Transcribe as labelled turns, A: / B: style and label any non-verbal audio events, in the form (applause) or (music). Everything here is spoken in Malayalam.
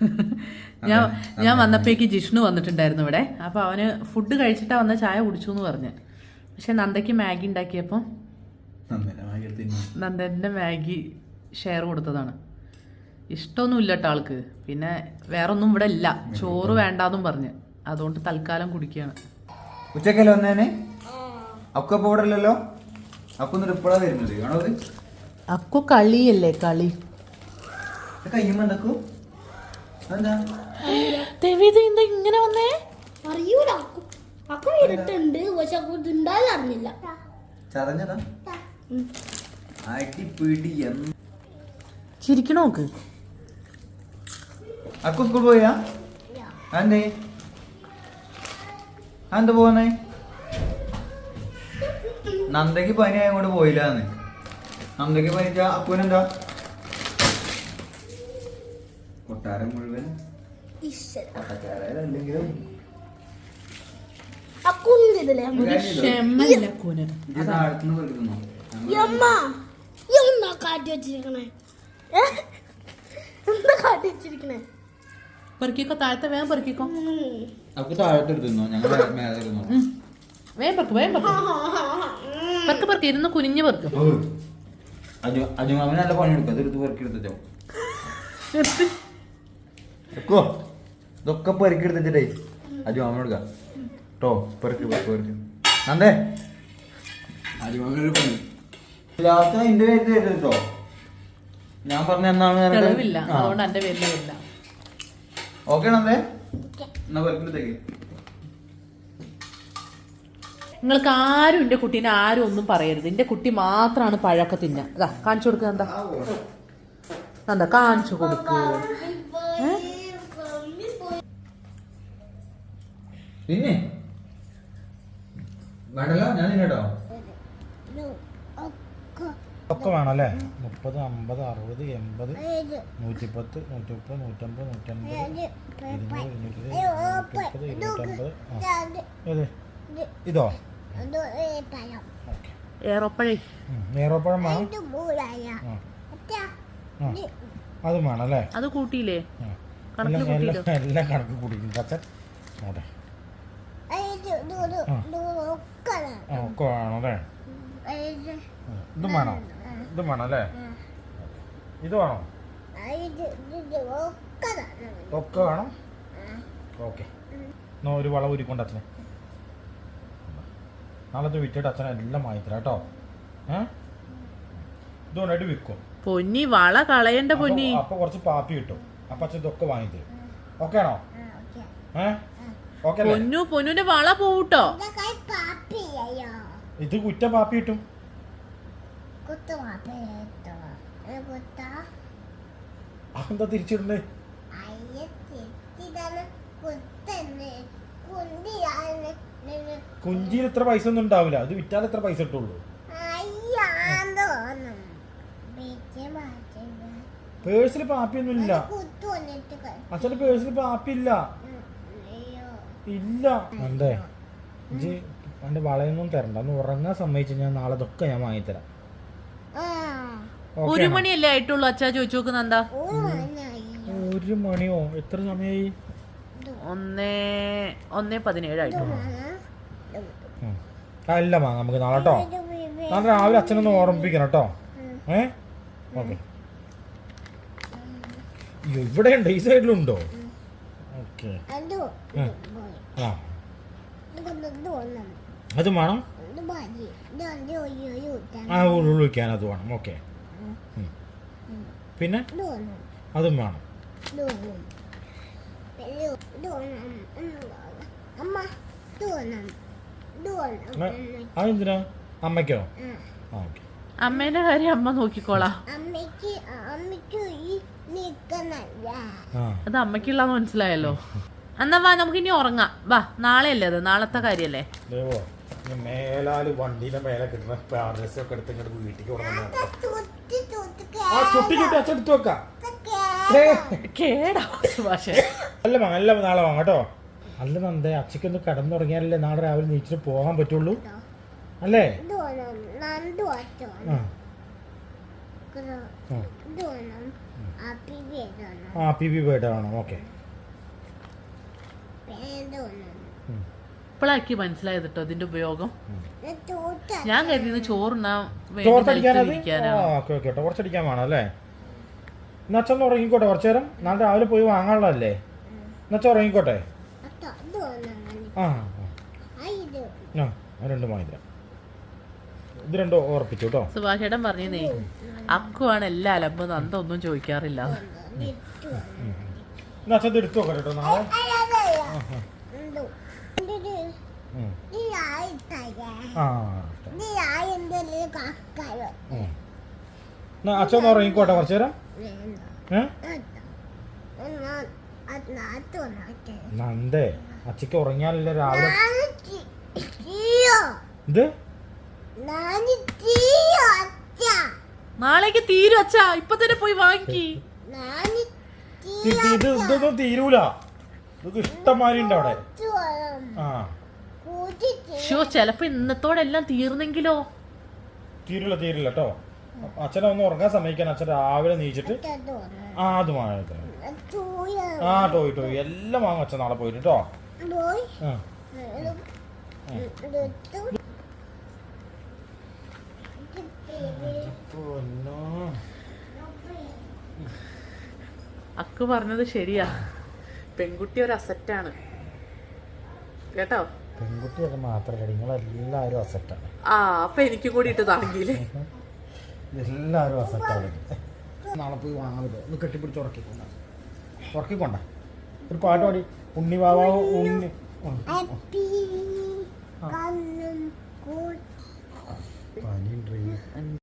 A: (laughs) ഞാൻ ഞാൻ വന്നപ്പോഴേക്ക് ജിഷ്ണു വന്നിട്ടുണ്ടായിരുന്നു ഇവിടെ. അപ്പോൾ അവന് ഫുഡ് കഴിച്ചിട്ടാ വന്ന ചായ കുടിച്ചു എന്ന് പറഞ്ഞ്. പക്ഷെ നന്ദയ്ക്ക് മാഗി ഉണ്ടാക്കിയപ്പോ നന്ദന്റെ മാഗി ഷെയർ കൊടുത്തതാണ്. ഇഷ്ടമൊന്നുമില്ല കേട്ടോ ആൾക്ക്. പിന്നെ വേറെ ഒന്നും ഇവിടെ ഇല്ല. ചോറ് വേണ്ടാന്നും പറഞ്ഞ്. അതുകൊണ്ട് തൽക്കാലം കുടിക്കുകയാണ്.
B: ഉച്ചക്കല്ലേ വന്നേനെ? അക്ക പോടല്ലോ അക്കൊന്നും ഇപ്പോഴാ വരുന്നത് കാണോ
A: അക്കു കളിയല്ലേ കളി?
B: എന്താക്കൂ
A: ദേവി ഇത് എന്താ ഇങ്ങനെ വന്നേ?
C: അറിയൂല. അക്കു ഇരുട്ടുണ്ട്. പക്ഷെ അക്കു അറിഞ്ഞില്ല.
B: ചതഞ്ഞതാ? അടിപിടി എന്ന്
A: ചിരിക്കണോ നോക്ക്
B: അക്കു സ്കൂൾ പോയാ? അന്തേ എന്താ പോന്നേ? നന്ദയ്ക്ക് പനി അങ്ങോട്ട് പോയില്ലാന്ന്. നന്ദയ്ക്ക് പനിച്ച അക്കുനെന്താ കൊട്ടാരം മുഴുവൻ
C: ഈശ്വര
B: കൊട്ടച്ചാരല്ലെങ്കിലും
C: അക്കുണ്ട് ഇതില്ലേ
A: ക്ഷമയില്ല അക്കുന്
B: ഇത് താഴത്തുനിന്ന് വെറുക്കുന്നു
C: അമ്മ എന്താ കാട്ടി വെച്ചിരിക്കണേ ഏ? എന്താ മുഴുവൻ വെച്ചിരിക്കണേ.
A: പെറുക്കിക്കോ താഴത്തെ വേഗം പെറുക്കിക്കോ.
C: ഉം.
B: അവർക്ക് താഴത്ത് എടുത്തിരുന്നോ ഞങ്ങൾ മേലെ ഇരുന്നോ
A: ഉം. വേഗം ഇരുന്ന് കുനിഞ്ഞ്
B: അജു അജുമാമന് നല്ല പണി എടുക്കും അതെടുത്ത് പെറുക്കി. എടുത്തോ വെക്കോ. ഇതൊക്കെ പെറുക്കി എടുത്തിട്ടേ അജുമാമന് കൊടുക്കാം കേട്ടോ പെറുക്കി പെറുക്കി പെറുക്കി. നന്ദേ. ലാസ്റ്റ് എന്റെ പേര് തരുന്നത് കേട്ടോ ഞാൻ പറഞ്ഞ എന്നാണ്
A: വരില്ല
B: ഓക്കെ നന്ദേ. എന്നാ പെറുക്കിടത്തേക്ക്
A: നിങ്ങൾക്ക് ആരും എന്റെ കുട്ടീനെ ആരും ഒന്നും പറയരുത്. എന്റെ കുട്ടി മാത്രമാണ് പഴമൊക്കെ തിന്നുക. അതാ കാണിച്ചു കൊടുക്കുക എന്താ എന്താ കാണിച്ചു കൊടുക്ക്.
B: പിന്നെ വേണ്ടല്ലോ? ഞാൻ കേട്ടോ.
D: ഒക്കെ വേണം അല്ലേ മുപ്പത് അമ്പത് അറുപത് എൺപത് നൂറ്റിപ്പത്ത് നൂറ്റിമുപ്പത് നൂറ്റമ്പത് നൂറ്റമ്പത് ഇരുന്നൂറ് ഇരുന്നൂറ്റി നൂറ്റിമുപ്പത് ഇരുന്നൂറ്റമ്പത്. ഏത്? ഇതോ? ഏറോപ്പഴം.
A: ഏറോപ്പഴേ
D: നേറോപ്പഴം വേണം അതും വേണം അല്ലേ
A: അത് കൂട്ടിയില്ലേ? കണക്കിൽ
D: എല്ലാം കണക്ക് കൂട്ടിയിട്ടുണ്ട്. അച്ഛൻ നോട്ടെ. ഒക്കെ വേണം അല്ലേ ഇതും വേണോ? ഇതും വേണം അല്ലേ? ഇത് വേണോ? ഒക്കെ വേണം? ഓക്കെ. എന്നാ ഒരു വള ഊരിക്കൊണ്ട് അച്ഛനെ. നാളത്തെ വിറ്റിട്ട് അച്ഛനെ എല്ലാം വാങ്ങിത്തരാം കേട്ടോ. ഏ? ഇതുകൊണ്ടായിട്ട് വിൽക്കും.
A: പൊന്നി വള കളയണ്ട പൊന്നി.
D: അപ്പൊ- കുറച്ച് പാപ്പി കിട്ടും. അപ്പൊ അച്ഛൻ ഇതൊക്കെ വാങ്ങിത്തരും. ഓക്കെ ആണോ? ഏഹ്
A: പൊന്നു പൊന്നുന്റെ വള
C: പോട്ടോ?
D: ഇത് കുറ്റ പാപ്പി കിട്ടും.
C: കുത്തു പാപ്പിട്ടോ കുത്ത?
D: അതെന്താ തിരിച്ചിടണ്ടേ കുഞ്ചിയിൽ ഇത്ര പൈസ ഒന്നും ഉണ്ടാവില്ല. അത് വിറ്റാൽ എത്ര പൈസ
C: ഇട്ടുള്ളൂ
D: പേഴ്സിൽ
C: പാപ്പിയൊന്നുമില്ല.
D: അച്ഛന്റെ പേഴ്സിൽ പാപ്പി ഇല്ല. എന്തേ ഇജ്ജ് എന്റെ വളയൊന്നും തരണ്ട. ഒന്ന് ഉറങ്ങാൻ സമ്മതിച്ചു ഞാൻ നാളെ ഇതൊക്കെ ഞാൻ വാങ്ങിത്തരാം.
A: ഒരു മണിയല്ലേ ആയിട്ടുള്ളൂ? അച്ഛാ ചോദിച്ചു നോക്കുന്ന എന്താ
C: ഒരു
D: മണിയോ? എത്ര സമയമായി
A: ഒന്നേ ഒന്നേ
D: പതിനേഴ് ആയിട്ടുള്ളൂ അല്ല മാ നമുക്ക് നാളെ കേട്ടോ നാളെ രാവിലെ അച്ഛനൊന്ന് ഓർമ്മിപ്പിക്കണം കേട്ടോ ഏ? ഓക്കെ. ഇവിടെ ഉണ്ട് ഈ സൈഡിലുണ്ടോ? ഓക്കെ.
C: അത്
D: വേണം? ആ ഉള്ളിക്കാൻ അത് വേണം. ഓക്കെ. പിന്നെ? അതും വേണം. അതെന്തിനാ? അമ്മയ്ക്കോ? ഓക്കെ.
A: അമ്മേന്റെ കാര്യം അമ്മ നോക്കിക്കോളാ.
C: അമ്മയ്ക്ക് അമ്മയ്ക്ക് ഈ നിൽക്കണല്ല
A: അത് അമ്മയ്ക്കുള്ളതെന്ന് മനസ്സിലായല്ലോ. എന്നാ വാ നമുക്ക് ഇനി ഉറങ്ങാം. വാ നാളെ അല്ലേ അത്? നാളത്തെ കാര്യല്ലേ?
D: മേലാൽ മേലെ കിട്ടുന്ന എടുത്ത് ഇങ്ങോട്ട് വീട്ടിലേക്ക് ആ ചുട്ടി ചുട്ടി അച്ഛൻ എടുത്ത് വെക്കാം.
A: കേടാ
D: അല്ല വാങ്ങ നാളെ വാങ്ങാം കേട്ടോ. അല്ല നന്ദേ അച്ഛക്കൊന്ന് കടന്നു തുടങ്ങിയാലല്ലേ നാളെ രാവിലെ നീച്ചിട്ട് പോകാൻ പറ്റുള്ളൂ? അല്ലേ? ആ. പി ബി ബേർഡ് ആണോ ഓക്കെ.
A: ഇപ്പോഴാക്കി മനസ്സിലായത് കേട്ടോ ഇതിന്റെ ഉപയോഗം? ഞാൻ കരുതി ചോറുണ്ണാൻ വേണ്ടി
D: ടോർച്ചടിക്കാനത്
A: നിലത്ത് ഇരിക്കാനാണ്
D: ഓക്കെ ഓക്കെ ടോർച്ചടിക്കാൻ വേണം അല്ലേ? എന്നുവെച്ചൊന്ന് ഉറങ്ങിക്കോട്ടെ കുറച്ചു നേരം. നാളെ രാവിലെ പോയി വാങ്ങാനുള്ളതല്ലേ? എന്നുവെച്ചാൽ ഉറങ്ങിക്കോട്ടെ? ആ ആ. രണ്ട് വാങ്ങിത്തരാം ഇത് രണ്ടും ഉറപ്പിച്ചു കേട്ടോ.
A: സുഭാഷേട്ടൻ പറഞ്ഞേ അക്കുവാണ് എല്ലാ അലമ്പ് നന്ദ ഒന്നും ചോദിക്കാറില്ല.
D: എന്നാ എടുത്തു നോക്കട്ടെ കേട്ടോ നാളെ. അച്ഛൻ ഉറങ്ങിക്കോട്ടെ കുറച്ചു നേരം? നന്ദേ അച്ഛക്ക് ഉറങ്ങിയാലല്ലോ രാവിലെ? ഇത്?
A: നാളേക്ക് തീരും അച്ഛാ. ഇപ്പൊ തന്നെ പോയി വാങ്ങിക്കി.
D: ഇത് ഇതൊന്നും തീരൂല. ഇതൊക്കെ ഇഷ്ടംമാതിരി ഉണ്ട് അവിടെ.
A: ഷോ ചെലപ്പോ ഇന്നത്തോടെല്ലാം തീർന്നെങ്കിലോ?
D: തീരില്ല തീരില്ല കേട്ടോ അച്ഛനെ ഒന്ന് ഉറങ്ങാൻ സമ്മതിക്കാൻ അച്ഛൻ രാവിലെ നീച്ചിട്ട് ആ അത് വാങ്ങിക്കാം ആ ടോയ് ടോയ്. എല്ലാം വാങ്ങും അച്ഛൻ നാളെ പോയിട്ട് കേട്ടോ
C: പോയി?
D: ആ. പൊന്നോ.
A: അക്ക് പറഞ്ഞത് ശരിയാ. പെൺകുട്ടി ഒരു അസറ്റാണ്. കേട്ടോ?
D: പെൺകുട്ടിയൊക്കെ മാത്രമല്ല നിങ്ങളെല്ലാവരും അസറ്റാണ്.
A: ആ അപ്പൊ എനിക്ക് കൂടി ഇട്ട് താങ്കിയില്ലേ
D: എല്ലാവരും അസറ്റാണ്. നാളെ പോയി വാങ്ങാൻ പറ്റുമോ? ഒന്ന് കെട്ടിപ്പിടിച്ച് ഉറക്കിക്കൊണ്ട. ഉറക്കിക്കൊണ്ട? ഒരു പാട്ട് പാടി. ഉണ്ണി വാവാവ് ഉണ്ണി. പനിയുണ്ട്